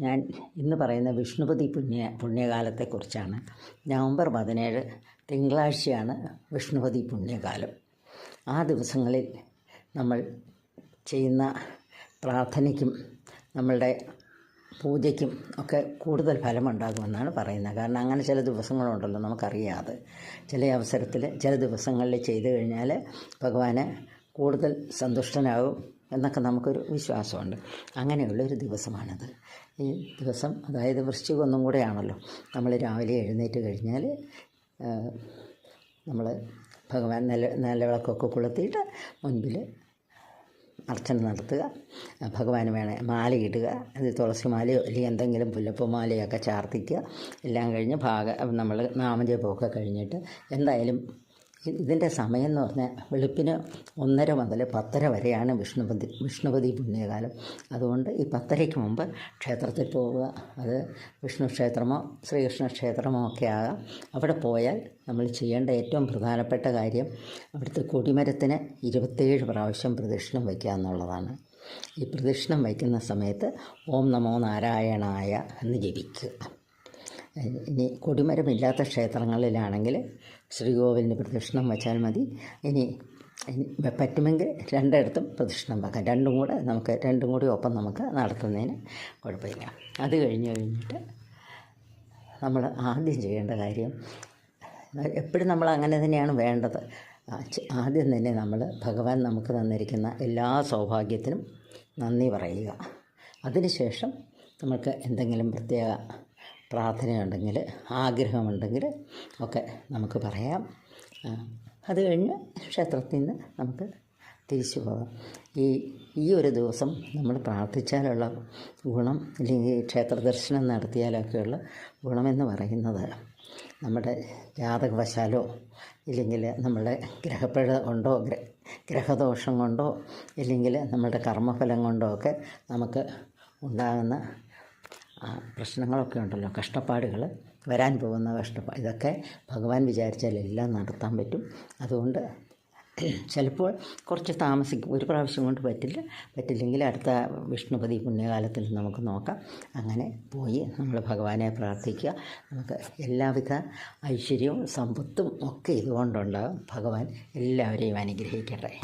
ഞാൻ ഇന്ന് പറയുന്ന വിഷ്ണുപതി പുണ്യ പുണ്യകാലത്തെക്കുറിച്ചാണ്. നവംബർ പതിനേഴ് തിങ്കളാഴ്ചയാണ് വിഷ്ണുപതി പുണ്യകാലം. ആ ദിവസങ്ങളിൽ നമ്മൾ ചെയ്യുന്ന പ്രാർത്ഥനയ്ക്കും നമ്മളുടെ പൂജയ്ക്കും ഒക്കെ കൂടുതൽ ഫലമുണ്ടാകുമെന്നാണ് പറയുന്നത്. കാരണം അങ്ങനെ ചില ദിവസങ്ങളുണ്ടല്ലോ നമുക്കറിയാതെ. ചില അവസരത്തിൽ ചില ദിവസങ്ങളിൽ ചെയ്തു കഴിഞ്ഞാൽ ഭഗവാന് കൂടുതൽ സന്തുഷ്ടനാകും. എന്നൊക്കെ നമുക്കൊരു വിശ്വാസമുണ്ട്. അങ്ങനെയുള്ളൊരു ദിവസമാണത്. ഈ ദിവസം അതായത് വൃശ്ചികം ഒന്നും കൂടെയാണല്ലോ. നമ്മൾ രാവിലെ എഴുന്നേറ്റ് കഴിഞ്ഞാൽ നമ്മൾ ഭഗവാൻ നില നിലവിളക്കൊക്കെ കൊളുത്തിയിട്ട് മുൻപിൽ അർച്ചന നടത്തുക. ഭഗവാന് വേണേ മാലയിടുക അത് തുളസി മാലയോ അല്ലെങ്കിൽ എന്തെങ്കിലും പുല്ലപ്പൂ മാലയൊക്കെ ചാർത്തിക്കുക. എല്ലാം കഴിഞ്ഞ് ഭാഗ നമ്മൾ നാമജപമൊക്കെ കഴിഞ്ഞിട്ട് എന്തായാലും ഇതിന്റെ സമയം എന്ന് പറഞ്ഞാൽ വെളുപ്പിന് ഒന്നര മുതൽ പത്തര വരെയാണ് വിഷ്ണുപതി വിഷ്ണുപതി പുണ്യകാലം. അതുകൊണ്ട് ഈ പത്തരയ്ക്ക് മുമ്പ് ക്ഷേത്രത്തിൽ പോവുക. അത് വിഷ്ണു ക്ഷേത്രമോ ശ്രീകൃഷ്ണ ക്ഷേത്രമോ ഒക്കെ ആകാം. അവിടെ പോയാൽ നമ്മൾ ചെയ്യേണ്ട ഏറ്റവും പ്രധാനപ്പെട്ട കാര്യം അവിടുത്തെ കൊടിമരത്തിന് ഇരുപത്തേഴ് പ്രാവശ്യം പ്രദക്ഷിണം വയ്ക്കുക എന്നുള്ളതാണ്. ഈ പ്രദക്ഷിണം വയ്ക്കുന്ന സമയത്ത് ഓം നമോ നാരായണായ എന്ന് ജപിക്കുക. ഇനി കൊടിമരമില്ലാത്ത ക്ഷേത്രങ്ങളിലാണെങ്കിൽ ശ്രീകോവിലിന് പ്രദക്ഷിണം വച്ചാൽ മതി. ഇനി പറ്റുമെങ്കിൽ രണ്ടിടത്തും പ്രദക്ഷിണം വെക്കാം. രണ്ടും കൂടെ നമുക്ക് രണ്ടും കൂടി ഒപ്പം നമുക്ക് നടത്തുന്നതിന് കുഴപ്പമില്ല. അത് കഴിഞ്ഞ് കഴിഞ്ഞിട്ട് നമ്മൾ ആദ്യം ചെയ്യേണ്ട കാര്യം എപ്പോഴും നമ്മൾ അങ്ങനെ തന്നെയാണ് വേണ്ടത്. ആദ്യം തന്നെ നമ്മൾ ഭഗവാൻ നമുക്ക് തന്നിരിക്കുന്ന എല്ലാ സൗഭാഗ്യത്തിനും നന്ദി പറയുക. അതിനുശേഷം നമുക്ക് എന്തെങ്കിലും പ്രത്യേക പ്രാർത്ഥനയുണ്ടെങ്കിൽ ആഗ്രഹമുണ്ടെങ്കിൽ ഒക്കെ നമുക്ക് പറയാം. അത് കഴിഞ്ഞ് ക്ഷേത്രത്തിൽ നിന്ന് നമുക്ക് തിരിച്ചു പോകാം. ഈ ഈ ഒരു ദിവസം നമ്മൾ പ്രാർത്ഥിച്ചാലുള്ള ഗുണം അല്ലെങ്കിൽ ക്ഷേത്ര ദർശനം നടത്തിയാലൊക്കെയുള്ള ഗുണമെന്ന് പറയുന്നത് നമ്മുടെ ജാതകവശാലോ ഇല്ലെങ്കിൽ നമ്മുടെ ഗ്രഹപ്പിഴ കൊണ്ടോ ഗ്രഹദോഷം കൊണ്ടോ ഇല്ലെങ്കിൽ നമ്മുടെ കർമ്മഫലം കൊണ്ടോ ഒക്കെ നമുക്ക് ഉണ്ടാകുന്ന പ്രശ്നങ്ങളൊക്കെ ഉണ്ടല്ലോ. കഷ്ടപ്പാടുകൾ വരാൻ പോകുന്ന കഷ്ടപ്പാട് ഇതൊക്കെ ഭഗവാൻ വിചാരിച്ചാൽ എല്ലാം നടത്താൻ പറ്റും. അതുകൊണ്ട് ചിലപ്പോൾ കുറച്ച് താമസിക്കും ഒരു പ്രാവശ്യം കൊണ്ട് പറ്റില്ല. പറ്റില്ലെങ്കിൽ അടുത്ത വിഷ്ണുപതി പുണ്യകാലത്തിൽ നമുക്ക് നോക്കാം. അങ്ങനെ പോയി നമ്മൾ ഭഗവാനെ പ്രാർത്ഥിക്കുക. നമുക്ക് എല്ലാവിധ ഐശ്വര്യവും സമ്പത്തും ഒക്കെ ഇതുകൊണ്ടുണ്ടാകും ഭഗവാൻ എല്ലാവരെയും അനുഗ്രഹിക്കട്ടെ.